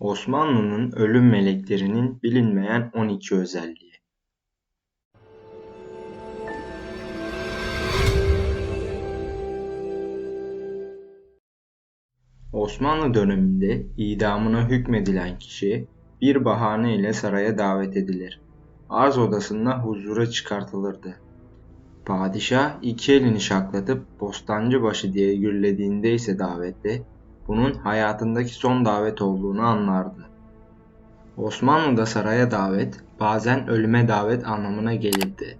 Osmanlı'nın ölüm meleklerinin bilinmeyen 12 özelliği. Osmanlı döneminde idamına hükmedilen kişi bir bahane ile saraya davet edilir. Arz odasında huzura çıkartılırdı. Padişah iki elini şaklatıp Bostancıbaşı diye gürlediğinde ise davette bunun hayatındaki son davet olduğunu anlardı. Osmanlı'da saraya davet bazen ölüme davet anlamına gelirdi.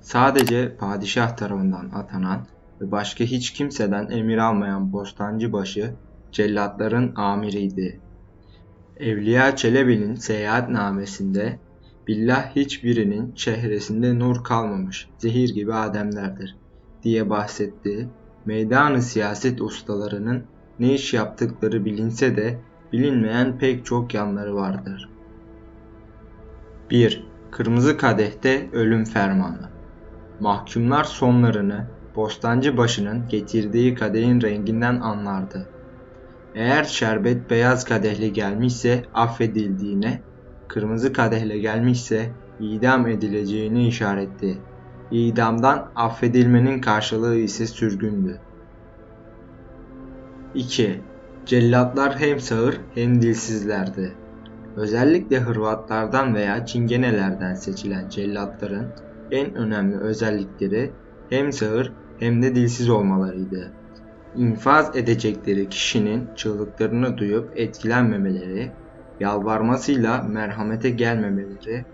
Sadece padişah tarafından atanan ve başka hiç kimseden emir almayan Bostancıbaşı cellatların amiriydi. Evliya Çelebi'nin seyahatnamesinde billah hiçbirinin çehresinde nur kalmamış zehir gibi ademlerdir diye bahsettiği meydanı siyaset ustalarının ne iş yaptıkları bilinse de bilinmeyen pek çok yanları vardır. 1. Kırmızı kadehte ölüm fermanı. Mahkumlar sonlarını bostancı başının getirdiği kadehin renginden anlardı. Eğer şerbet beyaz kadehli gelmişse affedildiğine, kırmızı kadehle gelmişse idam edileceğini işaretti. İdamdan affedilmenin karşılığı ise sürgündü. 2. Cellatlar hem sağır hem dilsizlerdi. Özellikle Hırvatlardan veya Çingenelerden seçilen cellatların en önemli özellikleri hem sağır hem de dilsiz olmalarıydı. İnfaz edecekleri kişinin çığlıklarını duyup etkilenmemeleri, yalvarmasıyla merhamete gelmemeleri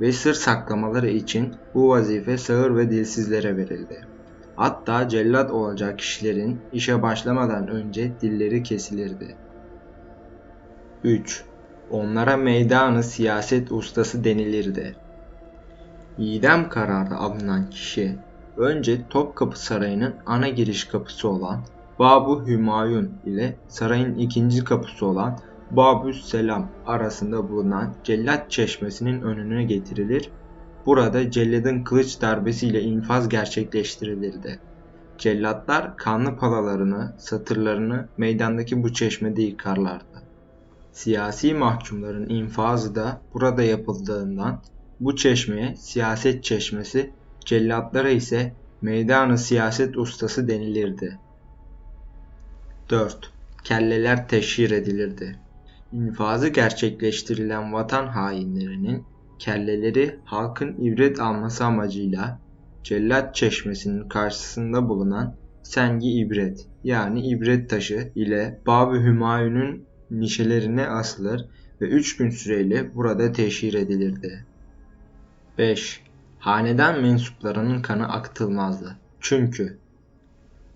ve sır saklamaları için bu vazife sağır ve dilsizlere verildi. Hatta cellat olacak kişilerin işe başlamadan önce dilleri kesilirdi. 3. Onlara meydanı siyaset ustası denilirdi. İdam kararı alınan kişi önce Topkapı Sarayı'nın ana giriş kapısı olan Babu Hümayun ile sarayın ikinci kapısı olan Babüs Selam arasında bulunan Cellat Çeşmesi'nin önüne getirilir Burada celladın kılıç darbesiyle infaz gerçekleştirilirdi. Cellatlar kanlı palalarını, satırlarını meydandaki bu çeşmede yıkarlardı. Siyasi mahkumların infazı da burada yapıldığından bu çeşmeye siyaset çeşmesi, cellatlara ise meydanı siyaset ustası denilirdi. 4. Kelleler teşhir edilirdi. İnfazı gerçekleştirilen vatan hainlerinin kelleleri halkın ibret alması amacıyla Cellat Çeşmesi'nin karşısında bulunan Sengi İbret yani ibret taşı ile Bab-ı Hümayun'un nişelerine asılır ve 3 gün süreyle burada teşhir edilirdi. 5. Hanedan mensuplarının kanı akıtılmazdı. Çünkü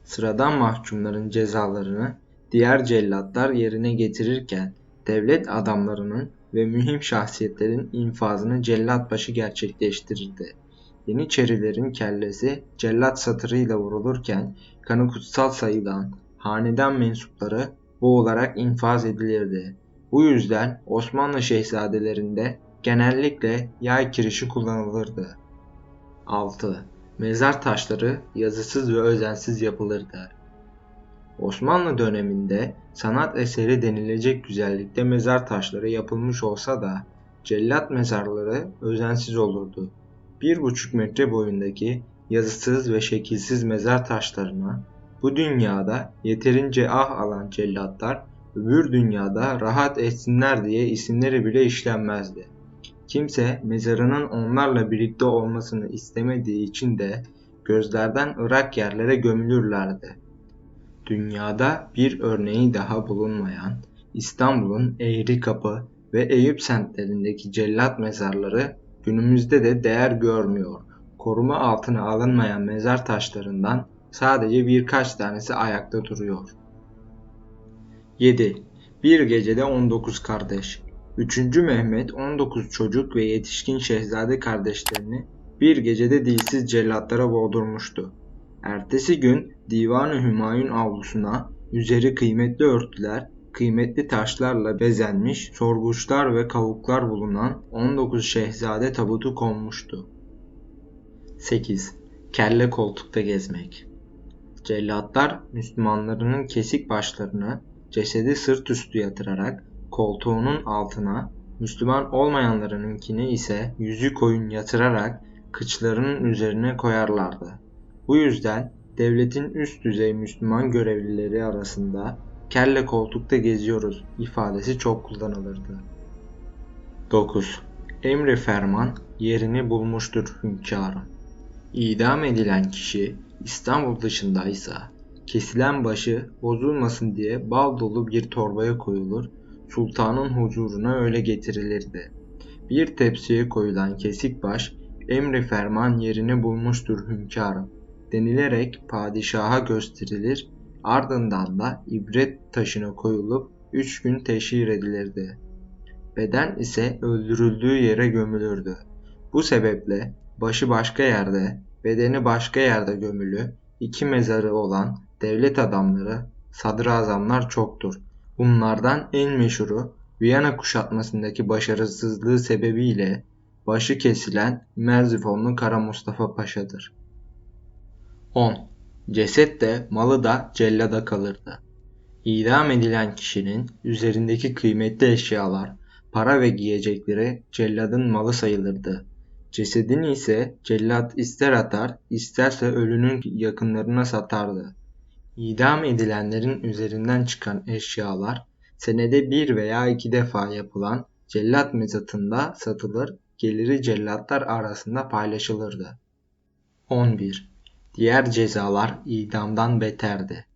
sıradan mahkumların cezalarını diğer cellatlar yerine getirirken devlet adamlarının ve mühim şahsiyetlerin infazını cellatbaşı gerçekleştirirdi. Yeniçerilerin kellesi cellat satırıyla vurulurken kanı kutsal sayılan hanedan mensupları boğularak infaz edilirdi. Bu yüzden Osmanlı şehzadelerinde genellikle yay kirişi kullanılırdı. 6. Mezar taşları yazısız ve özensiz yapılırdı. Osmanlı döneminde sanat eseri denilecek güzellikte mezar taşları yapılmış olsa da cellat mezarları özensiz olurdu. Bir buçuk metre boyundaki yazısız ve şekilsiz mezar taşlarına bu dünyada yeterince ah alan cellatlar öbür dünyada rahat etsinler diye isimleri bile işlenmezdi. Kimse mezarının onlarla birlikte olmasını istemediği için de gözlerden ırak yerlere gömülürlerdi. Dünyada bir örneği daha bulunmayan İstanbul'un Eğri Kapı ve Eyüp semtlerindeki cellat mezarları günümüzde de değer görmüyor. Koruma altına alınmayan mezar taşlarından sadece birkaç tanesi ayakta duruyor. 7. Bir gecede 19 kardeş. 3. Mehmet 19 çocuk ve yetişkin şehzade kardeşlerini bir gecede dilsiz cellatlara boğdurmuştu. Ertesi gün Divan-ı Hümayun avlusuna üzeri kıymetli örtüler, kıymetli taşlarla bezenmiş sorguçlar ve kavuklar bulunan 19 şehzade tabutu konmuştu. 8. Kelle koltukta gezmek Cellatlar Müslümanlarının kesik başlarını cesedi sırt üstü yatırarak koltuğunun altına, Müslüman olmayanlarınkini ise yüzü koyun yatırarak kıçlarının üzerine koyarlardı. Bu yüzden devletin üst düzey Müslüman görevlileri arasında kelle koltukta geziyoruz ifadesi çok kullanılırdı. 9. Emri ferman yerini bulmuştur hünkârım. İdam edilen kişi İstanbul dışındaysa kesilen başı bozulmasın diye bal dolu bir torbaya koyulur, sultanın huzuruna öyle getirilirdi. Bir tepsiye koyulan kesik baş emri ferman yerini bulmuştur hünkârım denilerek padişaha gösterilir ardından da ibret taşına koyulup üç gün teşhir edilirdi. Beden ise öldürüldüğü yere gömülürdü. Bu sebeple başı başka yerde, bedeni başka yerde gömülü, iki mezarı olan devlet adamları, sadrazamlar çoktur. Bunlardan en meşhuru Viyana kuşatmasındaki başarısızlığı sebebiyle başı kesilen Merzifonlu Kara Mustafa Paşa'dır. 10. Ceset de malı da cellada kalırdı. İdam edilen kişinin üzerindeki kıymetli eşyalar, para ve giyecekleri celladın malı sayılırdı. Cesedini ise cellat ister atar, isterse ölünün yakınlarına satardı. İdam edilenlerin üzerinden çıkan eşyalar senede bir veya iki defa yapılan cellat mezatında satılır, geliri cellatlar arasında paylaşılırdı. 11. Diğer cezalar idamdan beterdi.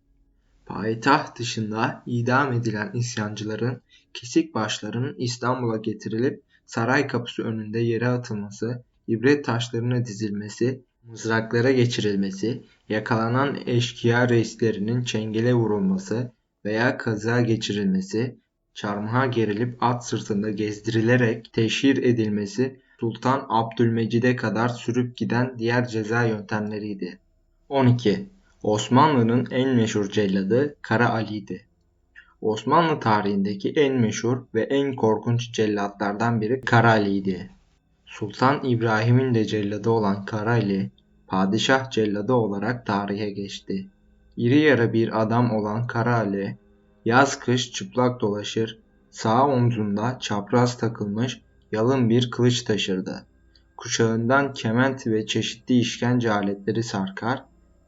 Payitaht dışında idam edilen isyancıların kesik başlarının İstanbul'a getirilip saray kapısı önünde yere atılması, ibret taşlarına dizilmesi, mızraklara geçirilmesi, yakalanan eşkıya reislerinin çengele vurulması veya kaza geçirilmesi, çarmıha gerilip at sırtında gezdirilerek teşhir edilmesi Sultan Abdülmecid'e kadar sürüp giden diğer ceza yöntemleriydi. 12. Osmanlı'nın en meşhur celladı Kara Ali'di. Osmanlı tarihindeki en meşhur ve en korkunç cellatlardan biri Kara Ali'ydi. Sultan İbrahim'in de celladı olan Kara Ali, padişah celladı olarak tarihe geçti. İri yarı bir adam olan Kara Ali, yaz kış çıplak dolaşır, sağ omzunda çapraz takılmış yalın bir kılıç taşırdı. Kuşağından kement ve çeşitli işkence aletleri sarkar,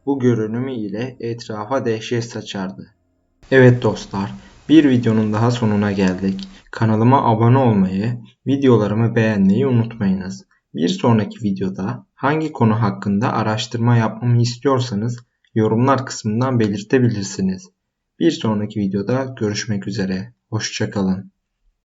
bu görünümü ile etrafa dehşet saçardı. Evet dostlar, bir videonun daha sonuna geldik. Kanalıma abone olmayı, videolarımı beğenmeyi unutmayınız. Bir sonraki videoda hangi konu hakkında araştırma yapmamı istiyorsanız yorumlar kısmından belirtebilirsiniz. Bir sonraki videoda görüşmek üzere. Hoşçakalın.